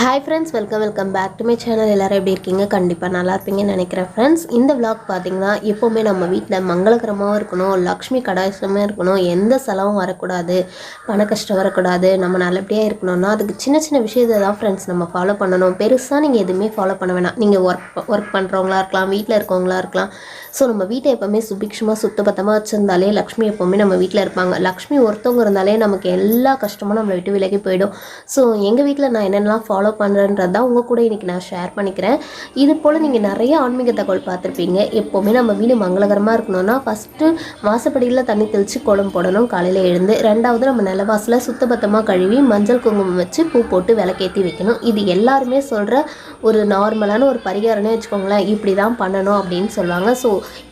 Hi friends welcome welcome back to my channel எல்லாரும் எப்படி இருக்கீங்க? கண்டிப்பாக நல்லா இருப்பீங்கன்னு நினைக்கிறேன் ஃப்ரெண்ட்ஸ் இந்த விளாக் பார்த்தீங்கன்னா எப்போவுமே நம்ம வீட்டில் மங்களகரமாகவும் இருக்கணும் லக்ஷ்மி கடாயசமாக இருக்கணும். எந்த செலவும் வரக்கூடாது பண கஷ்டம் வரக்கூடாது. நம்ம நல்லபடியாக இருக்கணும்னா அதுக்கு சின்ன சின்ன விஷயத்தை தான் ஃப்ரெண்ட்ஸ் நம்ம ஃபாலோ பண்ணணும். பெருசாக நீங்கள் எதுவுமே ஃபாலோ பண்ண வேணாம். நீங்கள் ஒர்க் ஒர்க் பண்ணுறவங்களா இருக்கலாம் வீட்டில் இருக்கவங்களா இருக்கலாம். ஸோ நம்ம வீட்டை எப்போவுமே சுபிக்ஷமாக சுத்தபத்தமாக வச்சுருந்தாலே லக்ஷ்மி எப்போவுமே நம்ம வீட்டில் இருப்பாங்க. லக்ஷ்மி ஒருத்தவங்க இருந்தாலே நமக்கு எல்லா கஷ்டமும் நம்மளை விட்டு விலகி போயிடும். ஸோ எங்கள் வீட்டில் நான் என்னென்னலாம் ஃபாலோ பண்ணுறேன்றது தான் உங்கள் கூட இன்றைக்கி நான் ஷேர் பண்ணிக்கிறேன். இது போல் நீங்கள் நிறைய ஆன்மீக தகவல் பார்த்துருப்பீங்க. எப்போவுமே நம்ம வீடு மங்களகரமாக இருக்கணும்னா ஃபஸ்ட்டு வாசப்படியில் தண்ணி தெளித்து கோலம் போடணும் காலையில் எழுந்து. ரெண்டாவது நம்ம நிலவாசலை சுத்தபத்தமாக கழுவி மஞ்சள் குங்குமம் வச்சு பூ போட்டு விளக்கேற்றி வைக்கணும். இது எல்லாருமே சொல்கிற ஒரு நார்மலான ஒரு பரிகாரம்னு வச்சுக்கோங்களேன். இப்படி தான் பண்ணணும் அப்படின்னு சொல்லுவாங்க. ஸோ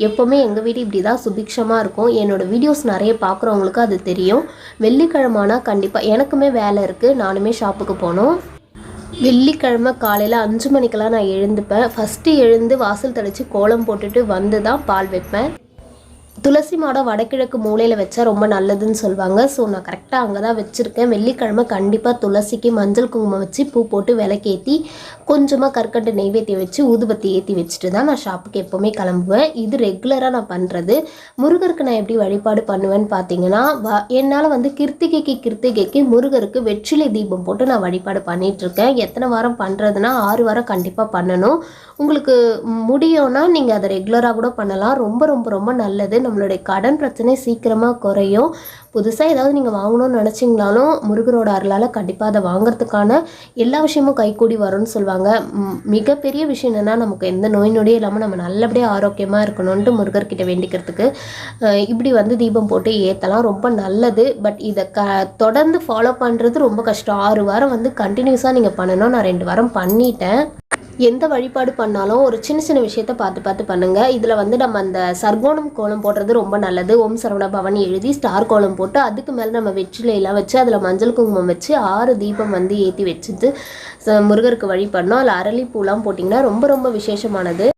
எப்போவுமே எங்கள் வீடு இப்படி தான் சுபிக்ஷமாக இருக்கும். என்னோடய வீடியோஸ் நிறைய பார்க்குறவங்களுக்கு அது தெரியும். வெள்ளிக்கிழமானா கண்டிப்பாக எனக்குமே வேலை இருக்குது நானுமே ஷாப்புக்கு போகணும். வெள்ளிக்கிழமை காலையில் அஞ்சு மணிக்கெல்லாம் நான் எழுந்துப்பேன். ஃபஸ்ட்டு எழுந்து வாசல் தெளித்து கோலம் போட்டுட்டு வந்து தான் பால் வைப்பேன். துளசி மாடம் வடகிழக்கு மூலையில் வச்சா ரொம்ப நல்லதுன்னு சொல்லுவாங்க. ஸோ நான் கரெக்டாக அங்கே தான் வச்சுருக்கேன். வெள்ளிக்கிழமை கண்டிப்பாக துளசிக்கு மஞ்சள் குங்குமம் வச்சு பூ போட்டு விளக்கேற்றி கொஞ்சமாக கற்கண்டு நெய்வேத்தியம் வச்சு ஊதுபத்தி ஏற்றி வச்சுட்டு தான் நான் ஷாப்புக்கு எப்போவுமே கிளம்புவேன். இது ரெகுலராக நான் பண்ணுறது முருகருக்கு நான் எப்படி வழிபாடு பண்ணுவேன்னு பார்த்தீங்கன்னா வ என்னால் வந்து கிருத்திகைக்கு கிருத்திகைக்கு முருகருக்கு வெற்றிலை தீபம் போட்டு நான் வழிபாடு பண்ணிகிட்ருக்கேன் எத்தனை வாரம் பண்ணுறதுனா ஆறு வாரம் கண்டிப்பாக பண்ணணும். உங்களுக்கு முடியும்னா நீங்கள் அதை ரெகுலராக கூட பண்ணலாம். ரொம்ப ரொம்ப ரொம்ப நல்லது நம்மளுடைய கடன் பிரச்சனை சீக்கிரமாக குறையும். புதுசாக ஏதாவது நீங்கள் வாங்கணும்னு நினச்சிங்கனாலும் முருகரோட அருளால் கண்டிப்பாக அதை வாங்குறதுக்கான எல்லா விஷயமும் கைகூடி வரும்னு சொல்லுவாங்க மிகப்பெரிய விஷயம் என்னென்னா நமக்கு எந்த நோய் நொடியும் இல்லாமல் நம்ம நல்லபடியாக ஆரோக்கியமாக இருக்கணும்ன்ட்டு முருகர்கிட்ட வேண்டிக்கிறதுக்கு இப்படி வந்து தீபம் போட்டு ஏற்றலாம் ரொம்ப நல்லது. பட் இதை க தொடர்ந்து ஃபாலோ பண்ணுறது ரொம்ப கஷ்டம். ஆறு வாரம் வந்து கண்டினியூஸாக நீங்கள் பண்ணணும் நான் ரெண்டு வாரம் பண்ணிட்டேன். எந்த வழிபாடு பண்ணாலும் ஒரு சின்ன சின்ன விஷயத்த பார்த்து பார்த்து பண்ணுங்க. இதில் வந்து நம்ம அந்த சர்க்கோணம் கோலம் போடுறது ரொம்ப நல்லது. ஓம் சரவண பவன் எழுதி ஸ்டார் கோலம் போட்டு அதுக்கு மேலே நம்ம வெற்றிலையெல்லாம் வச்சு அதில் மஞ்சள் குங்குமம் வச்சு ஆறு தீபம் வந்து ஏற்றி வச்சுட்டு முருகருக்கு வழி பண்ணோம் அதில் அரளிப்பூலாம் போட்டிங்கன்னா ரொம்ப ரொம்ப விசேஷமானது.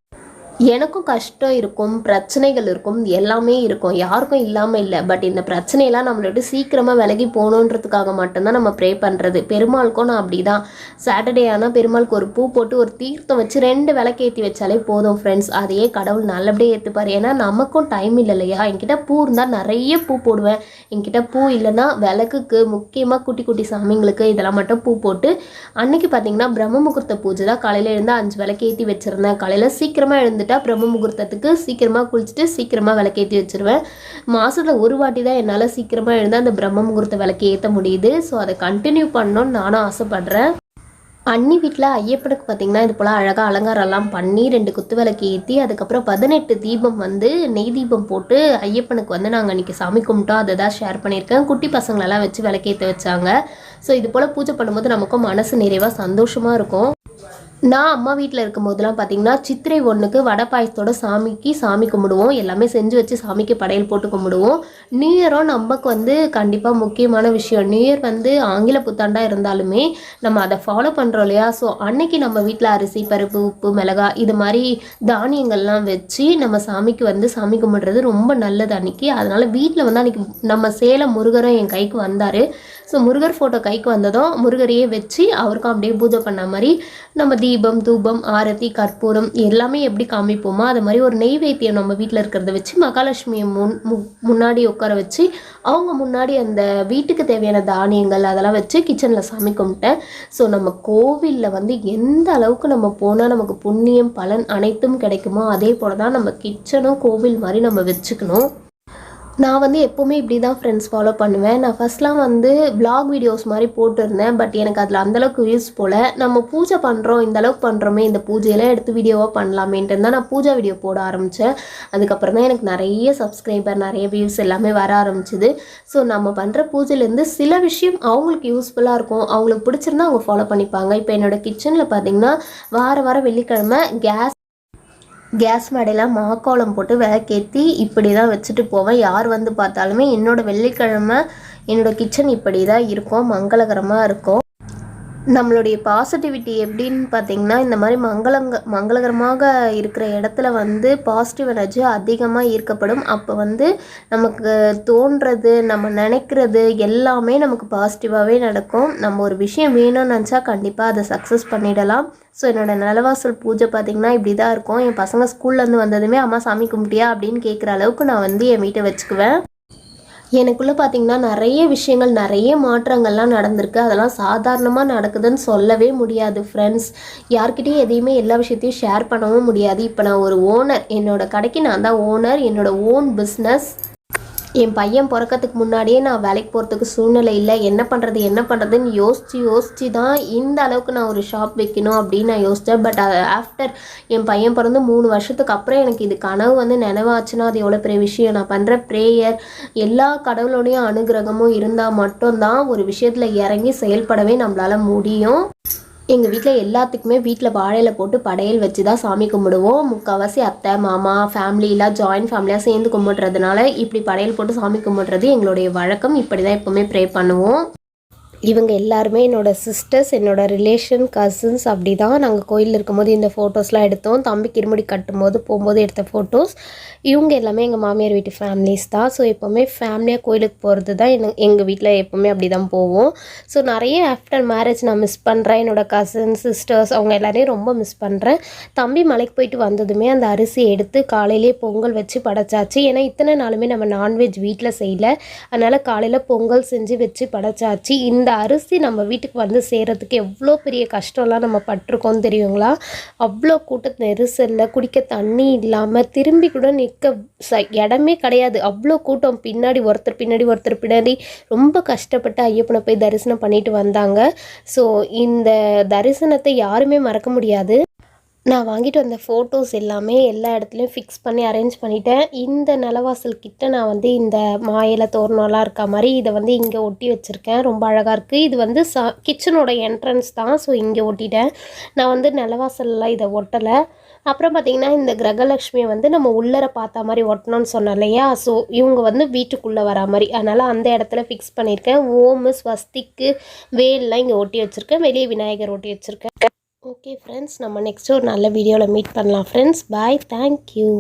எனக்கும் கஷ்டம் இருக்கும் பிரச்சனைகள் இருக்கும் எல்லாமே இருக்கும். யாருக்கும் இல்லாமல் இல்லை. பட் இந்த பிரச்சனையெல்லாம் நம்மளோட சீக்கிரமாக விலகி போகணுன்றதுக்காக மட்டும்தான் நம்ம ப்ரே பண்ணுறது பெருமாளுக்கும் நான் அப்படி தான் சாட்டர்டே ஆனால் பெருமாளுக்கு ஒரு பூ போட்டு ஒரு தீர்த்தம் வச்சு ரெண்டு விளக்கேற்றி வச்சாலே போதும் ஃப்ரெண்ட்ஸ் அதையே கடவுள் நல்லபடியாக ஏற்றுப்பார் ஏன்னா நமக்கும் டைம் இல்லை இல்லையா? என்கிட்ட பூ இருந்தால் நிறைய பூ போடுவேன். என்கிட்ட பூ இல்லைன்னா விளக்குக்கு முக்கியமாக குட்டி குட்டி சாமிங்களுக்கு இதெல்லாம் மட்டும் பூ போட்டு அன்னைக்கு பார்த்தீங்கன்னா பிரம்ம முகூர்த்த பூஜை தான். காலையில் எழுந்து அஞ்சு விளக்கேற்றி வச்சுருந்தேன். காலையில் சீக்கிரமாக எழுந்துட்டு பிரம்ம முகூர்த்தத்துக்கு சீக்கிரமாக குளிச்சுட்டு சீக்கிரமாக விளக்கேற்றி வச்சுருவேன். மாதத்தில் ஒரு வாட்டி தான் என்னால் சீக்கிரமாக எழுந்தால் அந்த பிரம்ம முகூர்த்த விளக்கு ஏற்ற முடியுது. ஸோ அதை கண்டினியூ பண்ணணும்னு நானும் ஆசைப்பட்றேன். அண்ணி வீட்டில் ஐயப்பனுக்கு பார்த்தீங்கன்னா இது போல் அழகாக அலங்காரம்லாம் பண்ணி ரெண்டு குத்து விளக்கு ஏற்றி அதுக்கப்புறம் பதினெட்டு தீபம் வந்து நெய் தீபம் போட்டு ஐயப்பனுக்கு வந்து நாங்கள் அன்றைக்கி சாமி கும்பிட்டோம். அதை தான் ஷேர் பண்ணியிருக்கேன். குட்டி பசங்களெல்லாம் வச்சு விளக்கேற்ற வச்சாங்க. ஸோ இது போல் பூஜை பண்ணும்போது நமக்கும் மனசு நிறைவாக சந்தோஷமாக இருக்கும். நான் அம்மா வீட்டில் இருக்கும் போதெல்லாம் பார்த்தீங்கன்னா சித்திரை ஒன்றுக்கு வடை பாயசத்தோட சாமிக்கு சாமி கும்பிடுவோம். எல்லாமே செஞ்சு வச்சு சாமிக்கு படையல் போட்டு கும்பிடுவோம். நியூ இயரும் நமக்கு வந்து கண்டிப்பாக முக்கியமான விஷயம். நியூ இயர் வந்து ஆங்கில புத்தாண்டாக இருந்தாலுமே நம்ம அதை ஃபாலோ பண்ணுறோம் இல்லையா? ஸோ அன்னைக்கு நம்ம வீட்டில் அரிசி பருப்பு உப்பு மிளகா இது மாதிரி தானியங்கள்லாம் வச்சு நம்ம சாமிக்கு வந்து சாமி கும்பிடுறது ரொம்ப நல்லது அன்னைக்கு. அதனால் வீட்டில் வந்து அன்னைக்கு நம்ம சேலம் முருகரும் என் கைக்கு வந்தார். ஸோ முருகர் ஃபோட்டோ கைக்கு வந்ததும் முருகரையே வச்சு அவருக்கும் அப்படியே பூஜை பண்ண மாதிரி நம்ம தீபம் தூபம் ஆரத்தி கற்பூரம் எல்லாமே எப்படி காமிப்போமோ அது மாதிரி ஒரு நெய்வேத்தியம் நம்ம வீட்டில் இருக்கிறத வச்சு மகாலட்சுமியை முன் மு- முன்னாடி உட்கார வச்சு அவங்க முன்னாடி அந்த வீட்டுக்கு தேவையான தானியங்கள் அதெல்லாம் வச்சு கிச்சனில் சாமி கும்பிட்டேன். ஸோ நம்ம கோவிலில் வந்து எந்த அளவுக்கு நம்ம போனால் நமக்கு புண்ணியம் பலன் அனைத்தும் கிடைக்குமோ அதே போல் தான் நம்ம கிச்சனும் கோவில் மாதிரி நம்ம வச்சுக்கணும். நான் வந்து எப்போவுமே இப்படி தான் ஃப்ரெண்ட்ஸ் ஃபாலோ பண்ணுவேன். நான் ஃபஸ்ட்லாம் வந்து பிளாக் வீடியோஸ் மாதிரி போட்டிருந்தேன். பட் எனக்கு அதில் அந்தளவுக்கு வியூஸ் போல் நம்ம பூஜை பண்ணுறோம் இந்த அளவுக்கு பண்ணுறோமே இந்த பூஜையெல்லாம் எடுத்து வீடியோவாக பண்ணலாமேன்ட்டு தான் நான் பூஜா வீடியோ போட ஆரம்பித்தேன் அதுக்கப்புறம் தான் எனக்கு நிறைய சப்ஸ்கிரைபர் நிறைய வியூஸ் எல்லாமே வர ஆரம்பிச்சிது. ஸோ நம்ம பண்ணுற பூஜையிலேருந்து சில விஷயம் அவங்களுக்கு யூஸ்ஃபுல்லாக இருக்கும். அவங்களுக்கு பிடிச்சிருந்தா அவங்க ஃபாலோ பண்ணிப்பாங்க. இப்போ என்னோட கிச்சனில் பார்த்தீங்கன்னா வார வாரம் வெள்ளிக்கிழமை கேஸ் கேஸ் மேடையில் மாக்கோலம் போட்டு விளக்கேற்றி இப்படி தான் வச்சுட்டு போவேன். யார் வந்து பார்த்தாலுமே என்னோடய வெள்ளிக்கிழமை என்னோட கிச்சன் இப்படி தான் இருக்கும் மங்களகரமாக இருக்கும். நம்மளுடைய பாசிட்டிவிட்டி எப்படின்னு பார்த்தீங்கன்னா இந்த மாதிரி மங்களங்க மங்களகரமாக இருக்கிற இடத்துல வந்து பாசிட்டிவ் எனர்ஜி அதிகமாக ஈர்க்கப்படும். அப்போ வந்து நமக்கு தோன்றது நம்ம நினைக்கிறது எல்லாமே நமக்கு பாசிட்டிவாகவே நடக்கும். நம்ம ஒரு விஷயம் வேணும்னு நினச்சா கண்டிப்பாக அதை சக்ஸஸ் பண்ணிடலாம். ஸோ என்னோடய நிலவாசல் பூஜை பார்த்திங்கன்னா இப்படி தான் இருக்கும். என் பசங்க ஸ்கூல்லேருந்து வந்ததுமே அம்மா சாமி கும்பிட்டியா? அப்படின்னு கேட்குற அளவுக்கு நான் வந்து என் வீட்டை வச்சுக்குவேன். எனக்குள்ளே பார்த்தீங்கன்னா நிறைய விஷயங்கள் நிறைய மாற்றங்கள்லாம் நடந்திருக்கு. அதெல்லாம் சாதாரணமாக நடக்குதுன்னு சொல்லவே முடியாது ஃப்ரெண்ட்ஸ் யார்கிட்டையும் எதையுமே எல்லா விஷயத்தையும் ஷேர் பண்ணவும் முடியாது. இப்போ நான் ஒரு ஓனர் என்னோடய கடைக்கு நான் தான் ஓனர் என்னோடய ஓன் பிஸ்னஸ் என் பையன் பிறக்கிறதுக்கு முன்னாடியே நான் வேலைக்கு போகிறதுக்கு சூழ்நிலை இல்லை. என்ன பண்ணுறது என்ன பண்ணுறதுன்னு யோசித்து யோசித்து தான் இந்த அளவுக்கு நான் ஒரு ஷாப் வைக்கணும் அப்படின்னு நான் யோசித்தேன் பட் ஆஃப்டர் uh, என் பையன் பிறந்து மூணு வருஷத்துக்கு அப்புறம் எனக்கு இது கனவு வந்து நினைவாச்சுன்னா அது எவ்வளோ பெரிய விஷயம். நான் பண்ணுற ப்ரேயர் எல்லா கடவுளோடையும் அனுகிரகமும் இருந்தால் மட்டும்தான் ஒரு விஷயத்தில் இறங்கி செயல்படவே நம்மளால் முடியும். எங்கள் வீட்டில் எல்லாத்துக்குமே வீட்டில் வாழையில போட்டு படையல் வச்சு தான் சாமி கும்பிடுவோம். முக்கால்வாசி அத்தை மாமா ஃபேமிலியெலாம் ஜாயின்ட் ஃபேமிலியாக சேர்ந்து கும்பிட்றதுனால இப்படி படையல் போட்டு சாமி கும்பிட்றது எங்களுடைய வழக்கம். இப்படி தான் எப்போவுமே ப்ரே பண்ணுவோம். இவங்க எல்லாருமே என்னோடய சிஸ்டர்ஸ் என்னோடய ரிலேஷன் கசின்ஸ் அப்படி தான் நாங்கள் கோயிலில் இருக்கும்போது இந்த ஃபோட்டோஸ்லாம் எடுத்தோம். தம்பிக்கு இருமுடி கட்டும்போது போகும்போது எடுத்த ஃபோட்டோஸ் இவங்க எல்லாமே எங்கள் மாமியார் வீட்டு ஃபேமிலிஸ் தான். ஸோ எப்போவுமே ஃபேமிலியாக கோயிலுக்கு போகிறது தான் எங்கள் எங்கள் வீட்டில் எப்போவுமே அப்படி தான் போவோம். ஸோ நிறைய ஆஃப்டர் மேரேஜ் நான் மிஸ் பண்ணுறேன் என்னோடய கசின்ஸ் சிஸ்டர்ஸ் அவங்க எல்லாரையும் ரொம்ப மிஸ் பண்ணுறேன் தம்பி மலைக்கு போயிட்டு வந்ததுமே அந்த அரிசி எடுத்து காலையிலே பொங்கல் வச்சு படைச்சாச்சு. ஏன்னா இத்தனை நாளுமே நம்ம நான்வெஜ் வீட்டில் செய்யலை. அதனால் காலையில் பொங்கல் செஞ்சு வச்சு படைச்சாச்சு. இந்த அரிசி நம்ம வீட்டுக்கு வந்து சேர்கிறதுக்கு எவ்வளோ பெரிய கஷ்டம்லாம் நம்ம பட்டிருக்கோம் தெரியுங்களா? அவ்வளோ கூட்ட நெரிசலில் குடிக்க தண்ணி இல்லாமல் திரும்பி கூட நிற்க ச இடமே கிடையாது. அவ்வளோ கூட்டம். பின்னாடி ஒருத்தர் பின்னாடி ஒருத்தர் பின்னாடி ரொம்ப கஷ்டப்பட்டு ஐயப்பனை போய் தரிசனம் பண்ணிட்டு வந்தாங்க. ஸோ இந்த தரிசனத்தை யாருமே மறக்க முடியாது. நான் வாங்கிட்டு வந்த ஃபோட்டோஸ் எல்லாமே எல்லா இடத்துலையும் ஃபிக்ஸ் பண்ணி அரேஞ்ச் பண்ணிட்டேன். இந்த நிலவாசல் கிட்ட நான் வந்து இந்த மாயில தோரணம்லாம் இருக்க மாதிரி இதை வந்து இங்கே ஒட்டி வச்சுருக்கேன். ரொம்ப அழகாக இருக்குது இது வந்து ச கிச்சனோட என்ட்ரன்ஸ் தான். ஸோ இங்கே ஒட்டிட்டேன். நான் வந்து நிலவாசல்லாம் இதை ஒட்டலை. அப்புறம் பார்த்திங்கன்னா இந்த கிரகலக்ஷ்மியை வந்து நம்ம உள்ளர பார்த்த மாதிரி ஒட்டணும்னு சொன்னோம் இல்லையா? ஸோ இவங்க வந்து வீட்டுக்குள்ளே வரா மாதிரி. அதனால் அந்த இடத்துல ஃபிக்ஸ் பண்ணியிருக்கேன். ஓமு ஸ்வஸ்திக்கு வேல்லாம் இங்கே ஒட்டி வச்சுருக்கேன். வெளியே விநாயகர் ஒட்டி வச்சுருக்கேன். ஓகே ஃப்ரெண்ட்ஸ் நம்ம நெக்ஸ்ட் ஒரு நல்ல வீடியோவில் மீட் பண்ணலாம். Friends bye thank you